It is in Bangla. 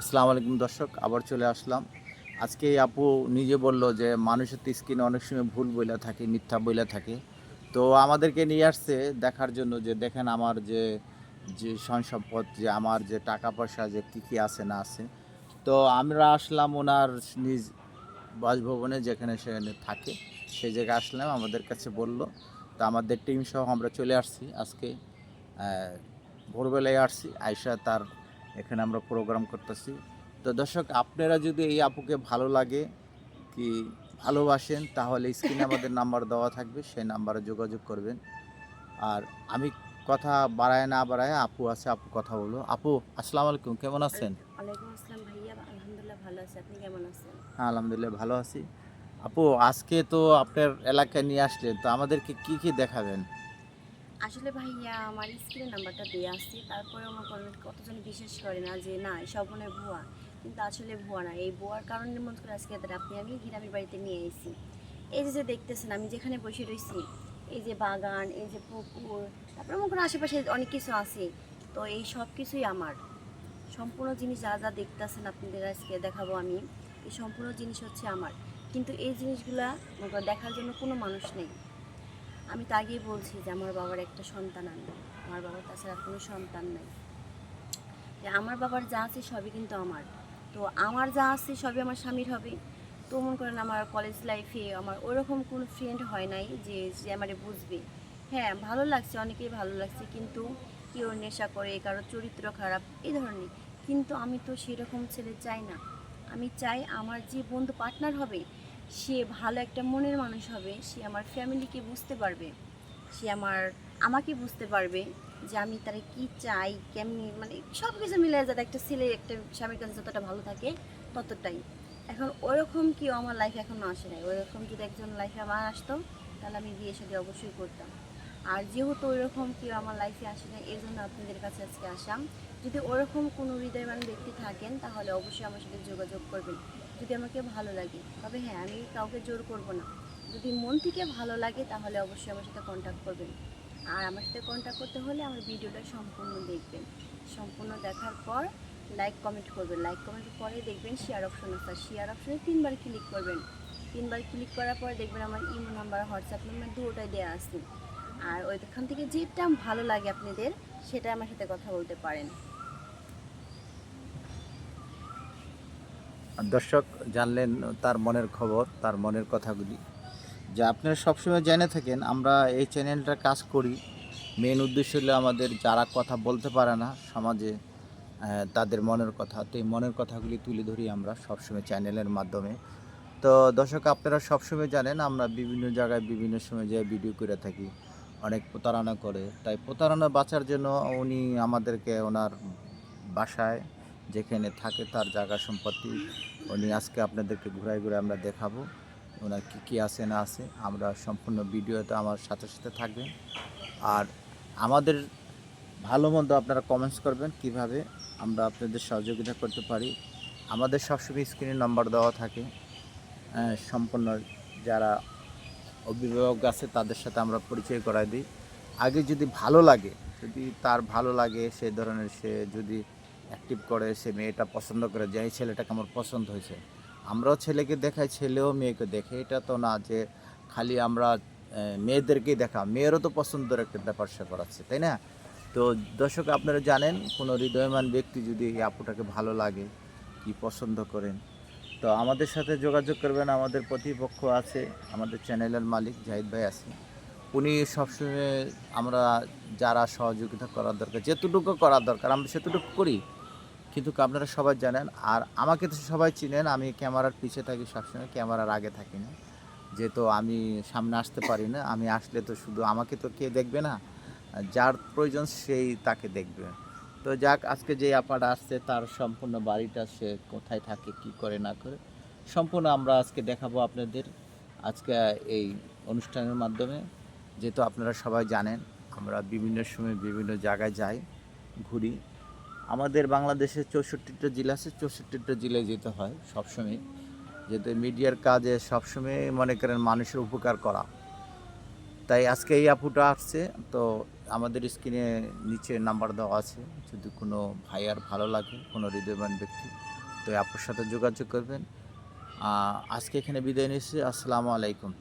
আসসালামু আলাইকুম দর্শক, আবার চলে আসলাম। আজকে আপু নিজে বলল যে মানুষের তো স্কিনে অনেক সময় ভুল বইলা থাকে, মিথ্যা বইলা থাকে। তো আমাদেরকে নিয়ে আসছে দেখার জন্য যে দেখেন আমার যে যে সম্পদ যে আমার যে টাকা পয়সা, যে কী কী আছে না আছে। তো আমরা আসলাম ওনার নিজ বাসভবনে যেখানে সেখানে থাকে। সেই জায়গায় আসলাম, আমাদের কাছে বলল, তো আমাদের টিম সহ আমরা চলে আসছি আজকে। ভোরবেলায় আসছি আয়সা তার এখানে আমরা প্রোগ্রাম করতেছি। তো দর্শক আপনারা যদি এই আপুকে ভালো লাগে কি ভালোবাসেন তাহলে স্ক্রিনে আমাদের নাম্বার দেওয়া থাকবে সেই নাম্বারে যোগাযোগ করবেন। আর আমি কথা বাড়ায় না বাড়ায় আপু আছে আপু কথা বলো। আপু আসসালামু আলাইকুম কেমন আছেন? ওয়ালাইকুম আসসালাম ভাইয়া আলহামদুলিল্লাহ ভালো আছি। আপনি কেমন আছেন? হ্যাঁ আলহামদুলিল্লাহ ভালো আছি। আপু আজকে তো আপনার এলাকায় নিয়ে আসলেন তো আমাদেরকে কি কি দেখাবেন? আসলে ভাইয়া আমার স্ক্রিনের নাম্বারটা দিয়ে আসছি তারপরে আমার কতজন বিশ্বাস করে না যে না মনে ভুয়া। কিন্তু আসলে ভুয়া না, এই ভুয়ার কারণে মনে করে আজকে তাদের আপনি আমি গ্রামের বাড়িতে নিয়ে এসেছি এই যে যে দেখতেছেন, আমি যেখানে বসে রয়েছি এই যে বাগান, এই যে পুকুর, তারপরে মনে করেন আশেপাশে অনেক কিছু আছে, তো এই সব কিছুই আমার। সম্পূর্ণ জিনিস যা যা দেখতেছেন আপনাদের আজকে দেখাবো আমি, এই সম্পূর্ণ জিনিস হচ্ছে আমার। কিন্তু এই জিনিসগুলা দেখার জন্য কোনো মানুষ নেই। আমি তো আগেই বলছি যে আমার বাবার একটা সন্তান আমি। আমার বাবার তাছাড়া কোনো সন্তান নাই। আমার বাবার যা আছে সবই কিন্তু আমার। তো আমার যা আছে সবই আমার স্বামীর হবে। তো মনে করেন আমার কলেজ লাইফে আমার ওরকম কোনো ফ্রেন্ড হয় নাই যে যে আমারে বুঝবে। হ্যাঁ ভালো লাগছে, অনেকেই ভালো লাগছে, কিন্তু কেউ নেশা করে, কারও চরিত্র খারাপ, এই ধরনের। কিন্তু আমি তো সেরকম ছেলে চাই না। আমি চাই আমার যে বন্ধু পার্টনার হবে সে ভালো একটা মনের মানুষ হবে, সে আমার ফ্যামিলিকে বুঝতে পারবে, সে আমার, আমাকে বুঝতে পারবে যে আমি তারা কি চাই, কেমনি মানে সব কিছু মিলে যাতে একটা ছেলে, একটা স্বামীর কাছে যতটা ভালো থাকে ততটাই। এখন ওরকম কেউ আমার লাইফে এখনও আসে নাই। ওইরকম যদি একজন লাইফে আমার আসতো, তাহলে আমি বিয়ে সাথে অবশ্যই করতাম। আর যেহেতু ওইরকম কেউ আমার লাইফে আসে না এই জন্য আপনাদের কাছে আজকে আসাম যদি ওরকম কোনো হৃদয়বান ব্যক্তি থাকেন, তাহলে অবশ্যই আমার সাথে যোগাযোগ করবেন। যদি আমাকে ভালো লাগে। তবে হ্যাঁ আমি কাউকে জোর করব না। যদি মন থেকে ভালো লাগে, তাহলে অবশ্যই আমার সাথে কন্ট্যাক্ট করবেন। আর আমার সাথে কন্ট্যাক্ট করতে হলে আমার ভিডিওটা সম্পূর্ণ দেখবেন। সম্পূর্ণ দেখার পর লাইক কমেন্ট করবেন। লাইক কমেন্টের পরে দেখবেন শেয়ার অপশন আছে। শেয়ার অপশনে তিনবার ক্লিক করবেন। তিনবার ক্লিক করার পরে দেখবেন আমার ইমো নাম্বার হোয়াটসঅ্যাপ নাম্বার দুটোটাই দেওয়া আছে। আর ওইখান থেকে যেটা ভালো লাগে আপনাদের সেটা আমার সাথে কথা বলতে পারেন। দর্শক জানলেন তার মনের খবর, তার মনের কথাগুলি। যে আপনারা সবসময় জেনে থাকেন, আমরা এই চ্যানেলটা কাজ করি। মেন উদ্দেশ্য হলো আমাদের যারা কথা বলতে পারে না সমাজে তাদের মনের কথা। তো এই মনের কথাগুলি তুলে ধরি আমরা সবসময় চ্যানেলের মাধ্যমে। তো দর্শক, আপনারা সবসময় জানেন, আমরা বিভিন্ন জায়গায় বিভিন্ন সময় যে ভিডিও করে থাকি। অনেক প্রতারণা করে। তাই প্রতারণা বাঁচার জন্য উনি আমাদেরকে ওনার বাসায় যেখানে থাকে তার জায়গা সম্পত্তি উনি আজকে আপনাদেরকে ঘুরাই ঘুরে আমরা দেখাবো ওনার কী কী আছে না আছে আমরা সম্পূর্ণ ভিডিওতে আমার সাথে সাথে থাকবেন। আর আমাদের ভালো মন্দ আপনারা কমেন্টস করবেন কীভাবে আমরা আপনাদের সহযোগিতা করতে পারি। আমাদের সবসময় স্ক্রিনে নম্বর দেওয়া থাকে। হ্যাঁ, সম্পূর্ণ যারা অভিভাবক আছে তাদের সাথে আমরা পরিচয় করাই দিই। আগে যদি ভালো লাগে যদি তার ভালো লাগে সেই ধরনের সে যদি অ্যাক্টিভ করে, সে মেয়েটা পছন্দ করে, যে এই ছেলেটাকে আমার পছন্দ হয়েছে। আমরাও ছেলেকে দেখাই, ছেলেও মেয়েকে দেখে। এটা তো না যে খালি আমরা মেয়েদেরকেই দেখা, মেয়েরও তো পছন্দের একটা ব্যাপার স্যাপার আছে, তাই না? তো দর্শক, আপনারা জানেন, কোনো হৃদয়মান ব্যক্তি যদি এই আপুটাকে ভালো লাগে, কি পছন্দ করেন? তো আমাদের সাথে যোগাযোগ করবেন, আমাদের প্রতিপক্ষ আছে, আমাদের চ্যানেলের মালিক জাহিদ ভাই আছে। উনি সবসময় আমরা যারা সহযোগিতা করার দরকার যেতটুকু করার দরকার, আমরা সেতটুকু করি। কিন্তু আপনারা সবাই জানেন, আর আমাকে তো সবাই চিনেন, আমি ক্যামেরার পিছে থাকি সবসময়, ক্যামেরার আগে থাকি না। যেহেতু আমি সামনে আসতে পারি না, আমি আসলে তো শুধু আমাকে তো কে দেখবে না, যার প্রয়োজন সেই তাকে দেখবে। তো যাক, আজকে যে আপাটা আসছে, তার সম্পূর্ণ বাড়িটা সে কোথায় থাকে, কি করে না করে, সম্পূর্ণ আমরা আজকে দেখাবো আপনাদের আজকে এই অনুষ্ঠানের মাধ্যমে। যেহেতু আপনারা সবাই জানেন, আমরা বিভিন্ন সময় বিভিন্ন জায়গায় যাই, ঘুরি। আমাদের বাংলাদেশে চৌষট্টিটা জেলা আছে, চৌষট্টিটা জেলায় যেতে হয় সবসময়। যেহেতু মিডিয়ার কাজে সবসময় মনে করেন মানুষের উপকার করা। তাই আজকে এই আপুটা আসছে, তো আমাদের স্ক্রিনে নিচে নাম্বার দেওয়া আছে। যদি কোনো ভাইয়ার ভালো লাগে, কোনো হৃদয়বান ব্যক্তি, তো আপুর সাথে যোগাযোগ করবেন। আজকে এখানে বিদায় নিচ্ছি। আসসালামু আলাইকুম।